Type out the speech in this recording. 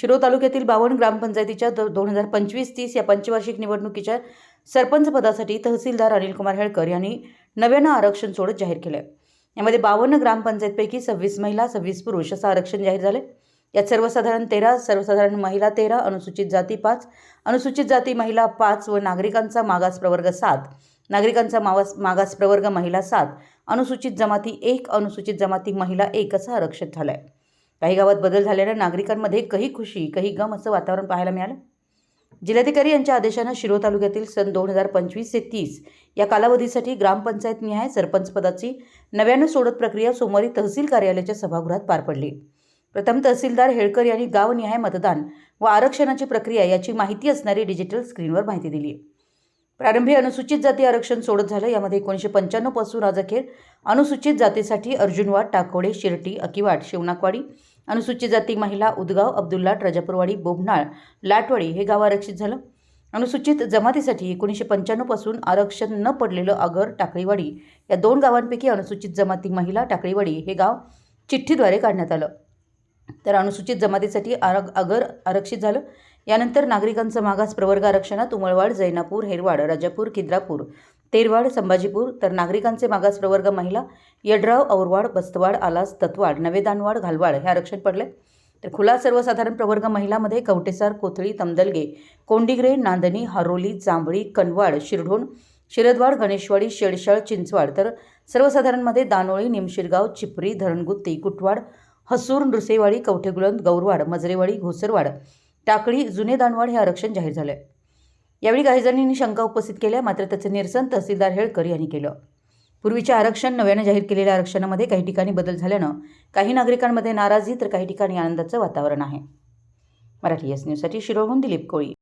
शिरोळ तालुक्यातील बावन्न ग्रामपंचायतीच्या दोन हजार पंचवीस तीस या पंचवार्षिक निवडणुकीच्या सरपंच पदासाठी तहसीलदार अनिल कुमार हेळकर यांनी नव्यानं आरक्षण सोडत जाहीर केलं यामध्ये बावन्न ग्रामपंचायतपैकी सव्वीस महिला सव्वीस पुरुष असं आरक्षण जाहीर झालं यात सर्वसाधारण तेरा सर्वसाधारण महिला तेरा अनुसूचित जाती पाच अनुसूचित जाती महिला पाच व नागरिकांचा मागास प्रवर्ग सात नागरिकांचा मावास मागास प्रवर्ग महिला सात अनुसूचित जमाती एक अनुसूचित जमाती महिला एक असं आरक्षण झालं आहे काही गावात बदल झाल्यानं नागरिकांमध्ये काही खुशी काही गम असं वातावरण पाहायला मिळालं. जिल्हाधिकारी यांच्या आदेशानं शिरो तालुक्यातील सन दोन हजार पंचवीस ते तीस या कालावधीसाठी ग्रामपंचायत निहाय सरपंच पदाची नव्यानं सोडत प्रक्रिया सोमवारी तहसील कार्यालयाच्या सभागृहात पार पडली. प्रथम तहसीलदार हेळकर यांनी गावनिहाय मतदान व आरक्षणाची प्रक्रिया याची माहिती असणारी डिजिटल स्क्रीनवर माहिती दिली. प्रारंभी अनुसूचित जाती आरक्षण सोडत झालं. यामध्ये एकोणीसशे पंच्याण्णवपासून आज अखेर अनुसूचित जातीसाठी अर्जुनवाड टाकोडे शिर्टी अकिवाड शिवनाकवाडी अनुसूचित जाती महिला उदगाव अब्दुल्लाट राजापूरवाडी बोबनाळ लाटवाडी हे गाव आरक्षित झालं. अनुसूचित जमातीसाठी एकोणीसशे पंच्याण्णवपासून आरक्षण न पडलेलं आगर टाकळीवाडी या दोन गावांपैकी अनुसूचित जमाती महिला टाकळीवाडी हे गाव चिठ्ठीद्वारे काढण्यात आलं. तर अनुसूचित जमातीसाठी आर आगर आरक्षित झालं. यानंतर नागरिकांचं मागास प्रवर्ग आरक्षणात उमळवाड जैनापूर हेरवाड राजापूर खिद्रापूर तेरवाड संभाजीपूर तर नागरिकांचे मागास प्रवर्ग महिला यड्राव औरवाड बस्तवाड आलास तत्वाड नवेदानवाड घालवाड हे आरक्षण पडले. तर खुला सर्वसाधारण प्रवर्ग महिलामध्ये कवटेसार कोथळी तमदलगे कोंडीग्रे नांदणी हारोली जांभळी कनवाड शिरढोण शिरदवाड गणेशवाडी शेडशाळ चिंचवाड तर सर्वसाधारणमध्ये दानोळी निमशिरगाव चिपरी धरणगुत्ती कुटवाड हसूर नृसेवाडी कवठेगुळंद गौरवाड मजरेवाडी घोसरवाड टाकळी जुने दानवाड हे आरक्षण जाहीर झालं यावेळी काही जणांनी शंका उपस्थित केल्या मात्र त्याचे निरसन तहसीलदार हेळकर यांनी केलं. पूर्वीचे आरक्षण नव्यानं जाहीर केलेल्या आरक्षणामध्ये काही ठिकाणी बदल झाल्यानं काही नागरिकांमध्ये नाराजी तर काही ठिकाणी आनंदाचं वातावरण आहे. मराठी एस न्यूजसाठी शिरोहून दिलीप कोळी.